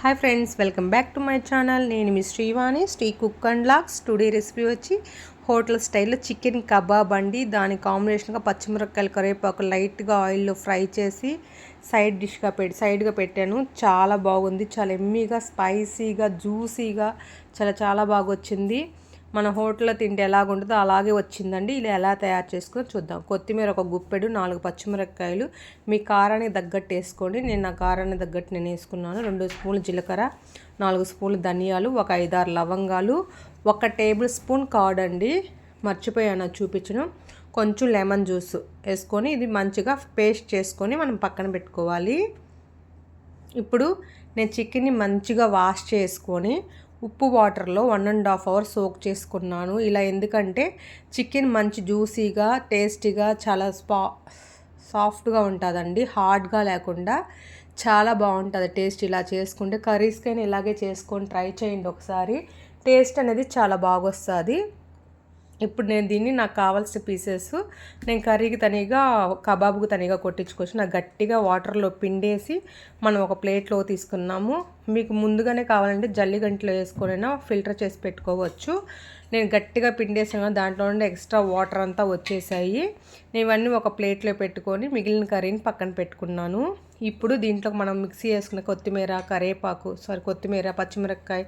Hi friends welcome back to my channel నేను మీ Srivani Sri cook and looks today recipe వచ్చి hotel స్టైల్లో chicken kebab అండి. దాని కాంబినేషన్గా పచ్చిమిరపకాయలు కరివేపాకు లైట్గా ఆయిల్లో ఫ్రై చేసి సైడ్ డిష్గా పెట్టి సైడ్గా పెట్టాను. చాలా బాగుంది. చాలా ఎమ్మీగా స్పైసీగా జ్యూసీగా చాలా చాలా బాగా వచ్చింది. మన హోటల్లో తింటే ఎలాగుంటుందో అలాగే వచ్చిందండి. ఇలా ఎలా తయారు చేసుకుని చూద్దాం. కొత్తిమీర ఒక గుప్పెడు నాలుగు పచ్చిమిరపకాయలు. మీ కారానికి తగ్గట్టు వేసుకోండి. నేను నా కారానికి తగ్గట్టు నేను వేసుకున్నాను. రెండు స్పూన్లు జీలకర్ర నాలుగు స్పూన్లు ధనియాలు ఒక ఐదారు లవంగాలు ఒక టేబుల్ స్పూన్ కార్డ్ అండి మర్చిపోయాను చూపించను. కొంచెం లెమన్ జ్యూస్ వేసుకొని ఇది మంచిగా పేస్ట్ చేసుకొని మనం పక్కన పెట్టుకోవాలి. ఇప్పుడు నేను చికెన్ని మంచిగా వాష్ చేసుకొని ఉప్పు వాటర్లో one and half hour soak చేసుకున్నాను. ఇలా ఎందుకంటే చికెన్ మంచి జ్యూసీగా టేస్టీగా చాలా స్పా సాఫ్ట్గా ఉంటుందండి. హార్డ్గా లేకుండా చాలా బాగుంటుంది టేస్ట్ ఇలా చేసుకుంటే. కర్రీస్కైనా ఇలాగే చేసుకొని ట్రై చేయండి ఒకసారి. టేస్ట్ అనేది చాలా బాగా వస్తుంది ఇప్పుడు నేను దీన్ని నాకు కావాల్సిన పీసెస్ నేను కర్రీకి తనిగా కబాబ్కి తనిగా కొట్టించుకొచ్చి నాకు గట్టిగా వాటర్లో పిండేసి మనం ఒక ప్లేట్లో తీసుకున్నాము. మీకు ముందుగానే కావాలంటే జల్లి గంటలో వేసుకొనైనా ఫిల్టర్ చేసి పెట్టుకోవచ్చు. నేను గట్టిగా పిండేసాను దాంట్లో నుండి ఎక్స్ట్రా వాటర్ అంతా వచ్చేసాయి. నేను ఇవన్నీ ఒక ప్లేట్లో పెట్టుకొని మిగిలిన కర్రీని పక్కన పెట్టుకున్నాను. ఇప్పుడు దీంట్లో మనం మిక్సీ వేసుకున్న కొత్తిమీర కరేపాకు సారీ కొత్తిమీర పచ్చిమిరపకాయ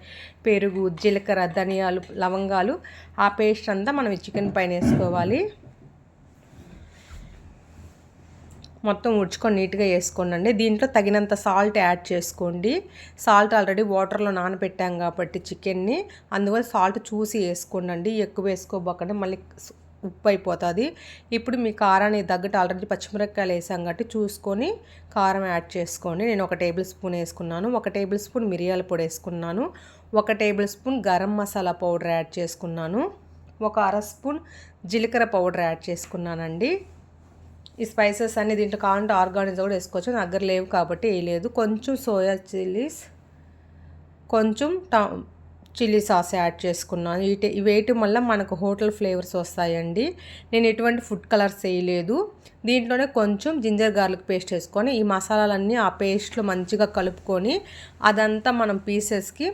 పెరుగు జీలకర్ర ధనియాలు లవంగాలు ఆ పేస్ట్ అంతా మనం చికెన్ పైన వేసుకోవాలి. మొత్తం ఉడ్చుకొని నీట్గా వేసుకోండి దీంట్లో తగినంత సాల్ట్ యాడ్ చేసుకోండి. సాల్ట్ ఆల్రెడీ వాటర్లో నానబెట్టాం కాబట్టి చికెన్ని అందువల్ల సాల్ట్ చూసి వేసుకోండి ఎక్కువ వేసుకోబోకండి మళ్ళీ ఉప్పు అయిపోతుంది ఇప్పుడు మీ కారాన్ని తగ్గట్టు ఆల్రెడీ పచ్చిమిరపకాయలు వేసాం కాబట్టి చూసుకొని కారం యాడ్ చేసుకోండి నేను ఒక టేబుల్ స్పూన్ వేసుకున్నాను. ఒక టేబుల్ స్పూన్ మిరియాల పొడి వేసుకున్నాను. ఒక tablespoon garam masala powder add చేసుకున్నాను. ఒక అర స్పూన్ జీలకర్ర పౌడర్ యాడ్ చేసుకున్నానండి. ఈ స్పైసెస్ అన్ని దీంట్లో కావాలంటే ఆర్గానిక్స్ కూడా వేసుకోవచ్చు. దగ్గర లేవు కాబట్టి వేయలేదు. కొంచెం సోయా చిల్లీస్ కొంచెం టా చిల్లీ సాస్ యాడ్ చేసుకున్నాను. ఇటు వేయటం వల్ల మనకు హోటల్ ఫ్లేవర్స్ వస్తాయండి. నేను ఎటువంటి ఫుడ్ కలర్స్ వేయలేదు. దీంట్లోనే కొంచెం జింజర్ గార్లిక్ పేస్ట్ వేసుకొని ఈ మసాలాలన్నీ ఆ పేస్ట్లో మంచిగా కలుపుకొని అదంతా మనం పీసెస్కి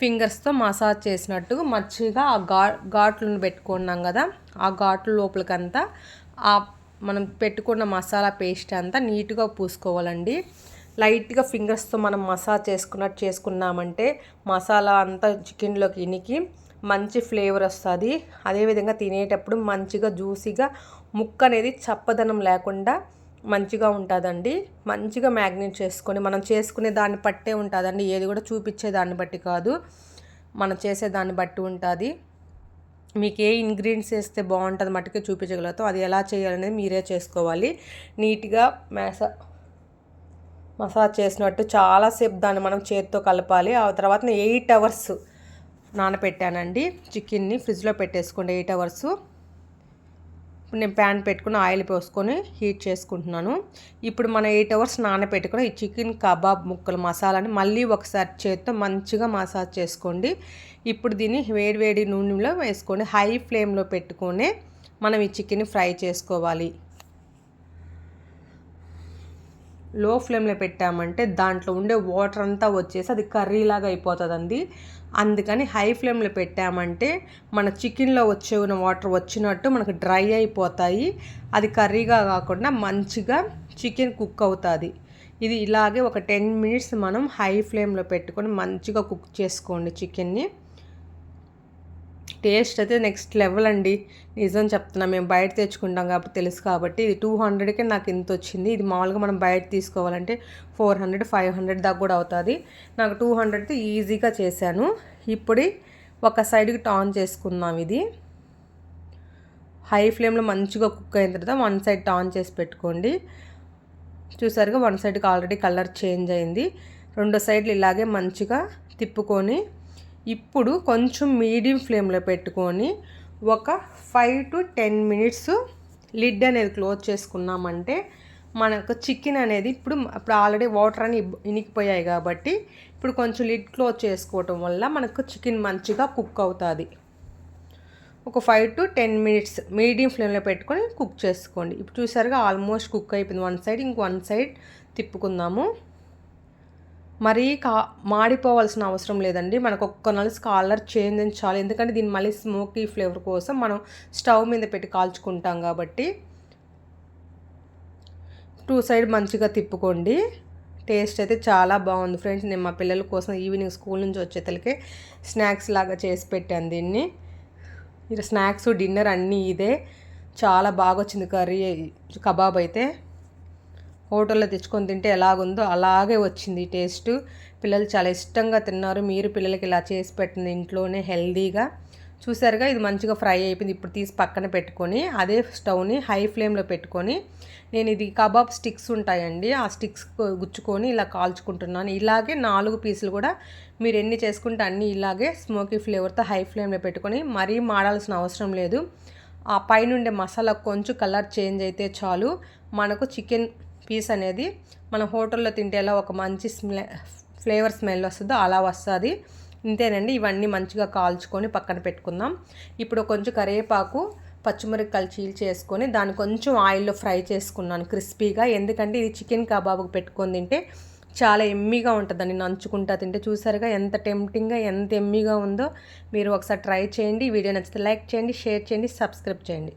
ఫింగర్స్తో మసాజ్ చేసినట్టు మంచిగా ఆ ఘా ఘాట్లను పెట్టుకున్నాం కదా ఆ ఘాట్ల లోపలికంతా ఆ మనం పెట్టుకున్న మసాలా పేస్ట్ అంతా నీట్గా పూసుకోవాలండి. లైట్గా ఫింగర్స్తో మనం మసాజ్ చేసుకున్నట్టు చేసుకున్నామంటే మసాలా అంతా చికెన్లోకి ఇనికి మంచి ఫ్లేవర్ వస్తుంది. అదేవిధంగా తినేటప్పుడు మంచిగా జ్యూసీగా ముక్క అనేది చప్పదనం లేకుండా మంచిగా ఉంటుందండి. మంచిగా మ్యాగ్నేట్ చేసుకొని మనం చేసుకునే దాన్ని బట్టే ఉంటుందండి. ఏది కూడా చూపించే దాన్ని బట్టి కాదు. మనం చేసే దాన్ని బట్టి ఉంటుంది. మీకు ఏ ఇంగ్రీడియంట్స్ వేస్తే బాగుంటుంది మట్టుకే చూపించగలుగుతాం. అది ఎలా చేయాలనేది మీరే చేసుకోవాలి. నీట్గా మేస మసాజ్ చేసినట్టు చాలాసేపు దాన్ని మనం చేతితో కలపాలి. ఆ తర్వాత ఎయిట్ అవర్స్ నానపెట్టానండి. చికెన్ని ఫ్రిడ్జ్లో పెట్టేసుకోండి ఎయిట్ అవర్స్. ఇప్పుడు నేను ప్యాన్ పెట్టుకుని ఆయిల్ పోసుకొని హీట్ చేసుకుంటున్నాను. ఇప్పుడు మనం ఎయిట్ అవర్స్ నానబెట్టుకుని ఈ చికెన్ కబాబ్ ముక్కలు మసాలాని మళ్ళీ ఒకసారి చేత్తో మంచిగా మసాజ్ చేసుకోండి. ఇప్పుడు దీన్ని వేడి వేడి నూనెలో వేసుకొని హై ఫ్లేమ్లో పెట్టుకొని మనం ఈ చికెన్ ఫ్రై చేసుకోవాలి. లో ఫ్లేమ్లో పెట్టామంటే దాంట్లో ఉండే వాటర్ అంతా వచ్చేసి అది కర్రీలాగా అయిపోతుందండి. అందుకని హై ఫ్లేమ్లో పెట్టామంటే మన చికెన్లో వచ్చే వాటర్ వచ్చినట్టు మనకు డ్రై అయిపోతాయి. అది కర్రీగా కాకుండా మంచిగా చికెన్ కుక్ అవుతుంది. ఇది ఇలాగే ఒక టెన్ మినిట్స్ మనం హై ఫ్లేమ్లో పెట్టుకొని మంచిగా కుక్ చేసుకోండి చికెన్ని. టేస్ట్ అయితే నెక్స్ట్ లెవెల్ అండి. నిజం చెప్తున్నా మేము బయట తెచ్చుకుంటాం కాబట్టి తెలుసు కాబట్టి ఇది టూ హండ్రెడ్కే నాకు ఇంత వచ్చింది. ఇది మామూలుగా మనం బయట తీసుకోవాలంటే ఫోర్ హండ్రెడ్ ఫైవ్ హండ్రెడ్ దాకా కూడా అవుతుంది. నాకు టూ హండ్రెడ్తో ఈజీగా చేశాను. ఇప్పుడు ఒక సైడ్కి టాన్ చేసుకుందాం ఇది. హై ఫ్లేమ్లో మంచిగా కుక్ అయిన తర్వాత వన్ సైడ్ టాన్ చేసి పెట్టుకోండి. చూసారుగా వన్ సైడ్కి ఆల్రెడీ కలర్ చేంజ్ అయింది. రెండో సైడ్లు ఇలాగే మంచిగా తిప్పుకొని ఇప్పుడు కొంచెం మీడియం ఫ్లేమ్లో పెట్టుకొని ఒక five to ten minutes lid అనేది క్లోజ్ చేసుకున్నామంటే మనకు చికెన్ అనేది ఇప్పుడు ఇప్పుడు ఆల్రెడీ వాటర్ అని ఇనికిపోయాయి కాబట్టి ఇప్పుడు కొంచెం లిడ్ క్లోజ్ చేసుకోవటం వల్ల మనకు చికెన్ మంచిగా కుక్ అవుతుంది. ఒక five to ten minutes medium ఫ్లేమ్లో పెట్టుకొని కుక్ చేసుకోండి. ఇప్పుడు చూసారుగా ఆల్మోస్ట్ కుక్ అయిపోయింది. వన్ సైడ్ ఇంక వన్ సైడ్ తిప్పుకుందాము. మరీ కా మాడిపోవాల్సిన అవసరం లేదండి. మనకు ఒక్క నలుసు కాలర్ చేంజ్ అని చాలు. ఎందుకంటే దీన్ని మళ్ళీ స్మోకీ ఫ్లేవర్ కోసం మనం స్టవ్ మీద పెట్టి కాల్చుకుంటాం కాబట్టి టూ సైడ్ మంచిగా తిప్పుకోండి. టేస్ట్ అయితే చాలా బాగుంది ఫ్రెండ్స్. నేను మా పిల్లల కోసం ఈవినింగ్ స్కూల్ నుంచి వచ్చేతలకే స్నాక్స్ లాగా చేసి పెట్టాను దీన్ని. ఇది స్నాక్స్ డిన్నర్ అన్నీ ఇదే. చాలా బాగా వచ్చింది కర్రీ కబాబ్ అయితే. హోటల్లో తెచ్చుకొని తింటే ఎలాగుందో అలాగే వచ్చింది టేస్ట్. పిల్లలు చాలా ఇష్టంగా తిన్నారు. మీరు పిల్లలకి ఇలా చేసి పెట్టింది ఇంట్లోనే హెల్దీగా. చూసారుగా ఇది మంచిగా ఫ్రై అయిపోయింది. ఇప్పుడు తీసి పక్కన పెట్టుకొని అదే స్టవ్ని హై ఫ్లేమ్లో పెట్టుకొని నేను ఇది కబాబ్ స్టిక్స్ ఉంటాయండి. ఆ స్టిక్స్ గుచ్చుకొని ఇలా కాల్చుకుంటున్నాను. ఇలాగే నాలుగు పీసులు కూడా మీరు ఎన్ని చేసుకుంటే అన్నీ ఇలాగే స్మోకీ ఫ్లేవర్తో హై ఫ్లేమ్లో పెట్టుకొని మరీ మాడాల్సిన అవసరం లేదు. ఆ పైనుండే మసాలా కొంచెం కలర్ చేంజ్ అయితే చాలు. మనకు చికెన్ పీస్ అనేది మన హోటల్లో తింటే ఎలా ఒక మంచి స్మె ఫ్లేవర్ స్మెల్ వస్తుందో అలా వస్తుంది. ఇంతేనండి ఇవన్నీ మంచిగా కాల్చుకొని పక్కన పెట్టుకుందాం. ఇప్పుడు కొంచెం కరివేపాకు పచ్చిమిరపకాయలు చీల్ చేసుకొని దాన్ని కొంచెం ఆయిల్లో ఫ్రై చేసుకున్నాను క్రిస్పీగా. ఎందుకంటే ఇది చికెన్ కబాబ్కి పెట్టుకొని తింటే చాలా ఎమ్మీగా ఉంటుందండి నంచుకుంటా తింటే. చూసారుగా ఎంత టెంప్టింగ్గా ఎంత ఎమ్మీగా ఉందో మీరు ఒకసారి ట్రై చేయండి. వీడియో నచ్చితే లైక్ చేయండి షేర్ చేయండి సబ్స్క్రైబ్ చేయండి.